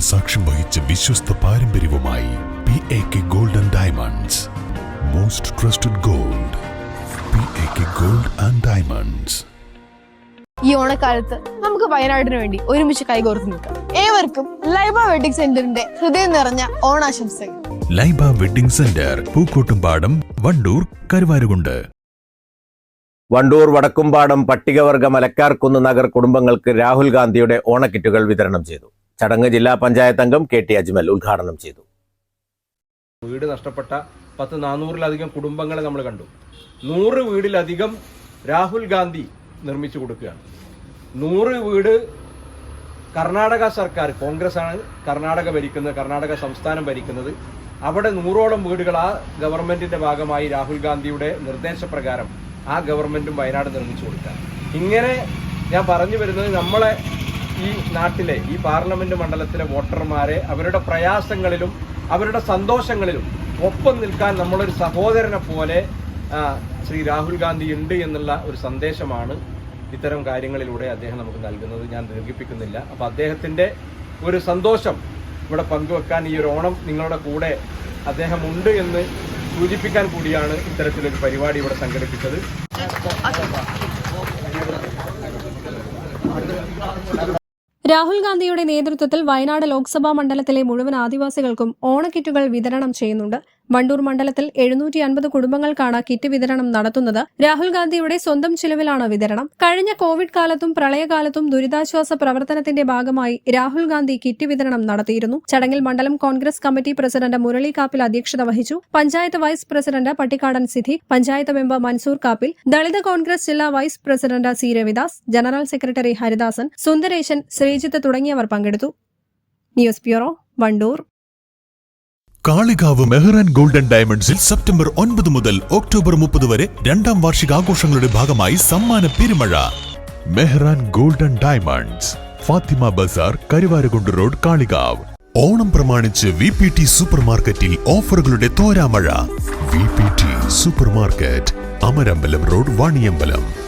സാക്ഷ്യം വഹിച്ച വിശ്വസ്ത പാരമ്പര്യവുമായി P A K gold and diamonds most trusted gold P A K gold and diamonds ഈ ഓണക്കാലത്ത് നമുക്ക് വയനാടിന് വേണ്ടി ഒരുമിച്ച് കൈകോർത്ത് നിൽക്കാം. ഏവർക്കും ലൈബ വെഡിങ് സെന്ററിന്റെ ഹൃദയം നിറഞ്ഞ ഓണാശംസകൾ. Laiba wedding centre Pookkottumpadam Wandoor Karuvarakundu. Wandoor Vadakkumpadam പട്ടികവർഗ മലക്കാർക്കുന്ന് നഗർ കുടുംബങ്ങൾക്ക് രാഹുൽ ഗാന്ധിയുടെ ഓണക്കിറ്റുകൾ വിതരണം ചെയ്തു. ചടങ്ങ് ജില്ലാ പഞ്ചായത്ത് അംഗം കെ ടി അജ്മൽ ഉദ്ഘാടനം ചെയ്തു. വീട് നഷ്ടപ്പെട്ട പത്ത് നാനൂറിലധികം കുടുംബങ്ങളെ നമ്മൾ കണ്ടു. നൂറ് വീടിലധികം രാഹുൽ ഗാന്ധി നിർമ്മിച്ചു കൊടുക്കുകയാണ്. നൂറ് വീട് കർണാടക സർക്കാർ കോൺഗ്രസ് ആണ് കർണാടക ഭരിക്കുന്നത് കർണാടക സംസ്ഥാനം ഭരിക്കുന്നത്. അവിടെ നൂറോളം വീടുകൾ ആ ഗവൺമെന്റിന്റെ ഭാഗമായി രാഹുൽ ഗാന്ധിയുടെ നിർദ്ദേശപ്രകാരം ആ ഗവൺമെന്റും വയനാട് നിർമ്മിച്ചു കൊടുക്കുക ഇങ്ങനെ ഞാൻ പറഞ്ഞു വരുന്നത് നമ്മളെ ഈ നാട്ടിലെ ഈ പാർലമെന്റ് മണ്ഡലത്തിലെ വോട്ടർമാരെ അവരുടെ പ്രയാസങ്ങളിലും അവരുടെ സന്തോഷങ്ങളിലും ഒപ്പം നിൽക്കാൻ നമ്മളൊരു സഹോദരനെ പോലെ ശ്രീ രാഹുൽ ഗാന്ധി ഉണ്ട് എന്നുള്ള ഒരു സന്ദേശമാണ് ഇത്തരം കാര്യങ്ങളിലൂടെ അദ്ദേഹം നമുക്ക് നൽകുന്നത്. ഞാൻ ദീർഘിപ്പിക്കുന്നില്ല. അപ്പോൾ അദ്ദേഹത്തിന്റെ ഒരു സന്തോഷം ഇവിടെ പങ്കുവെക്കാൻ ഈ ഒരു ഓണം നിങ്ങളുടെ കൂടെ അദ്ദേഹം ഉണ്ട് എന്ന് സൂചിപ്പിക്കാൻ കൂടിയാണ് ഇത്തരത്തിലൊരു പരിപാടി ഇവിടെ സംഘടിപ്പിച്ചത്. രാഹുൽ ഗാന്ധിയുടെ നേതൃത്വത്തിൽ വയനാട് ലോക്സഭാ മണ്ഡലത്തിലെ മുഴുവൻ ആദിവാസികൾക്കും ഓണക്കിറ്റുകൾ വിതരണം ചെയ്യുന്നുണ്ട്. വണ്ടൂർ മണ്ഡലത്തിൽ എഴുന്നൂറ്റി അൻപത് കുടുംബങ്ങൾക്കാണ് കിറ്റ് വിതരണം നടത്തുന്നത്. രാഹുൽ ഗാന്ധിയുടെ സ്വന്തം ചിലവിലാണ് വിതരണം. കഴിഞ്ഞ കോവിഡ് കാലത്തും പ്രളയകാലത്തും ദുരിതാശ്വാസ പ്രവർത്തനത്തിന്റെ ഭാഗമായി രാഹുൽ ഗാന്ധി കിറ്റ് വിതരണം നടത്തിയിരുന്നു. ചടങ്ങിൽ മണ്ഡലം കോൺഗ്രസ് കമ്മിറ്റി പ്രസിഡന്റ് മുരളി കാപ്പിൽ അധ്യക്ഷത വഹിച്ചു. Panchayat vice president Pattikkadan Siddhi panchayat member Mansoor Kappil Dalit Congress ജില്ലാ vice president C Ravidas general secretary Haridasan Sundaresan Sreejith തുടങ്ങിയവർ പങ്കെടുത്തു. News bureau Wandoor. Kalikavu Mehran golden ഡയമണ്ട്സിൽ സെപ്റ്റംബർ ഒൻപത് മുതൽ ഒക്ടോബർ മുപ്പത് വരെ രണ്ടാം വാർഷിക ആഘോഷങ്ങളുടെ ഭാഗമായി സമ്മാന പെരുമഴ. Mehran golden diamonds Fathima Bazar Karuvarakundu road Kalikavu. Onam പ്രമാണിച്ച് വി പി ടി സൂപ്പർ മാർക്കറ്റിൽ ഓഫറുകളുടെ തോരാമഴ. V P T super market Amarambalam road Vaniyambalam.